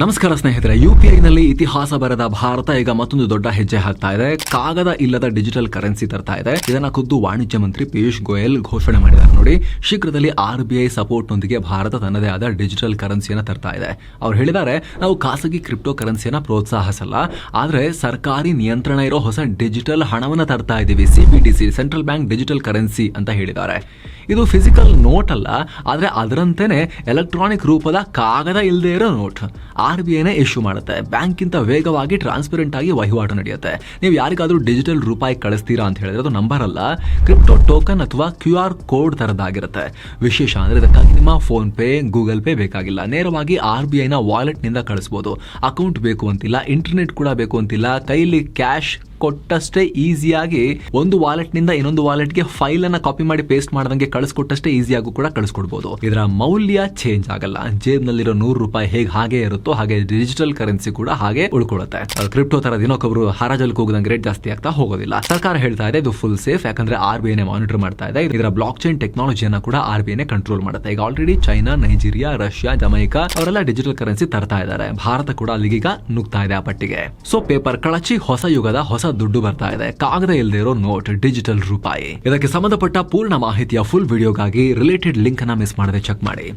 ನಮಸ್ಕಾರ ಸ್ನೇಹಿತರೆ ಯುಪಿಐನಲ್ಲಿ ಇತಿಹಾಸ ಬರೆದ ಭಾರತ ಈಗ ಮತ್ತೊಂದು ದೊಡ್ಡ ಹೆಜ್ಜೆ ಹಾಕ್ತಾ ಇದೆ. ಕಾಗದ ಇಲ್ಲದ ಡಿಜಿಟಲ್ ಕರೆನ್ಸಿ ತರ್ತಾ ಇದೆ. ಇದನ್ನ ಖುದ್ದು ವಾಣಿಜ್ಯ ಮಂತ್ರಿ ಪಿಯೂಷ್ ಗೋಯಲ್ ಘೋಷಣೆ ಮಾಡಿದ್ದಾರೆ ನೋಡಿ. ಶೀಘ್ರದಲ್ಲಿ ಆರ್ ಬಿ ಐ ಸಪೋರ್ಟ್ ನೊಂದಿಗೆ ಭಾರತ ತನ್ನದೇ ಆದ ಡಿಜಿಟಲ್ ಕರೆನ್ಸಿಯನ್ನು ತರ್ತಾ ಇದೆ. ಅವ್ರು ಹೇಳಿದ್ದಾರೆ, ನಾವು ಖಾಸಗಿ ಕ್ರಿಪ್ಟೋ ಕರೆನ್ಸಿಯನ್ನು ಪ್ರೋತ್ಸಾಹಿಸಲ್ಲ. ಆದರೆ ಸರ್ಕಾರಿ ನಿಯಂತ್ರಣ ಇರೋ ಹೊಸ ಡಿಜಿಟಲ್ ಹಣವನ್ನು ತರ್ತಾ ಇದ್ದೀವಿ CBDC central bank digital currency ಅಂತ ಹೇಳಿದ್ದಾರೆ. ಇದು ಫಿಸಿಕಲ್ ನೋಟ್ ಅಲ್ಲ, ಆದರೆ ಅದರಂತೆಯೇ ಎಲೆಕ್ಟ್ರಾನಿಕ್ ರೂಪದ ಕಾಗದ ಇಲ್ಲದೆ ಇರೋ ನೋಟ್ ಆರ್ ಬಿ ಐನೇ ಇಶ್ಯೂ ಮಾಡುತ್ತೆ. ಬ್ಯಾಂಕ್ಗಿಂತ ವೇಗವಾಗಿ ಟ್ರಾನ್ಸ್ಪರೆಂಟ್ ಆಗಿ ವಹಿವಾಟು ನಡೆಯುತ್ತೆ. ನೀವು ಯಾರಿಗಾದರೂ ಡಿಜಿಟಲ್ ರೂಪಾಯಿ ಕಳಿಸ್ತೀರಾ ಅಂತ ಹೇಳಿದ್ರೆ ಅದು ನಂಬರ್ ಅಲ್ಲ. ಕ್ರಿಪ್ಟೋ ಟೋಕನ್ ಅಥವಾ ಕ್ಯೂ ಆರ್ ಕೋಡ್ ತರದಾಗಿರುತ್ತೆ ವಿಶೇಷ ಅಂದರೆ ಇದಕ್ಕಾಗಿ ನಿಮ್ಮ ಫೋನ್ ಪೇ ಗೂಗಲ್ ಪೇ ಬೇಕಾಗಿಲ್ಲ. ನೇರವಾಗಿ ಆರ್ ಬಿ ಐನ ವಾಲೆಟ್ನಿಂದ ಕಳಿಸ್ಬೋದು. ಅಕೌಂಟ್ ಬೇಕು ಅಂತಿಲ್ಲ ಇಂಟರ್ನೆಟ್ ಕೂಡ ಬೇಕು ಅಂತಿಲ್ಲ, ಕೈಲಿ ಕ್ಯಾಶ್ ಕೊಟ್ಟಷ್ಟೇ ಈಸಿಯಾಗಿ ಒಂದು ವಾಲೆಟ್ನಿಂದ ಇನ್ನೊಂದು ವಾಲೆಟ್ಗೆ ಫೈಲ್ ಅನ್ನ ಕಾಪಿ ಮಾಡಿ ಪೇಸ್ಟ್ ಮಾಡ್ದಂಗೆ ಕಳಿಸ್ಕೊಟ್ಟಷ್ಟೇ ಈಸಿಯಾಗೂ ಕೂಡ ಕಳಿಸ್ಕೊಡ್ಬೋದು. ಇದರ ಮೌಲ್ಯ ಚೇಂಜ್ ಆಗಲ್ಲ. ಜೇಬ್ನಲ್ಲಿರೋ ನೂರು ರೂಪಾಯಿ ಹೇಗೆ ಹಾಗೆ ಇರುತ್ತೋ ಹಾಗೆ ಡಿಜಿಟಲ್ ಕರೆನ್ಸಿ ಕೂಡ ಹಾಗೆ ಉಳ್ಕೊಳ್ಳುತ್ತೆ. ಕ್ರಿಪ್ಟೋ ತರ ದಿನಕ್ಕೊಬ್ರು ಹರಾಜಲ್ಲಿ ಹೋಗದಂಗೆ ರೇಟ್ ಜಾಸ್ತಿ ಆಗ್ತಾ ಹೋಗೋದಿಲ್ಲ. ಸರ್ಕಾರ ಹೇಳ್ತಾ ಇದೆ ಇದು ಫುಲ್ ಸೇಫ್ ಯಾಕಂದ್ರೆ ಆರ್ ಬಿ ಮಾನಿಟರ್ ಮಾಡ್ತಾ ಇದೆ. ಇದರ ಬ್ಲಾಕ್ ಚೈನ್ ಟೆಕ್ನಾಲಜಿಯನ್ನ ಕೂಡ ಆರ್ ಬಿ ಕಂಟ್ರೋಲ್ ಮಾಡುತ್ತೆ. ಈಗ already China Nigeria Russia Jamaica ಅವರೆಲ್ಲ ಡಿಜಿಟಲ್ ಕರೆನ್ಸಿ ತರ್ತಾ ಇದ್ದಾರೆ. ಭಾರತ ಕೂಡ ಅಲ್ಲಿಗೀಗ ನುಗ್ತಾ ಇದೆ ಆ ಪಟ್ಟಿಗೆ. ಸೊ ಪೇಪರ್ ಕಳಚಿ ಹೊಸ ಯುಗದ ದುಡ್ಡು ಬರ್ತಾ ಇದೆ. ಕಾಗದ ಇಲ್ಲದೆ ಇರೋ ನೋಟ್ ಡಿಜಿಟಲ್ ರೂಪಾಯಿ. ಇದಕ್ಕೆ ಸಂಬಂಧಪಟ್ಟ ಪೂರ್ಣ ಮಾಹಿತಿಯ ಫುಲ್ ವಿಡಿಯೋಗಾಗಿ ರಿಲೇಟೆಡ್ ಲಿಂಕ್ ಅನ್ನ ಮಿಸ್ ಮಾಡದೆ ಚೆಕ್ ಮಾಡಿ.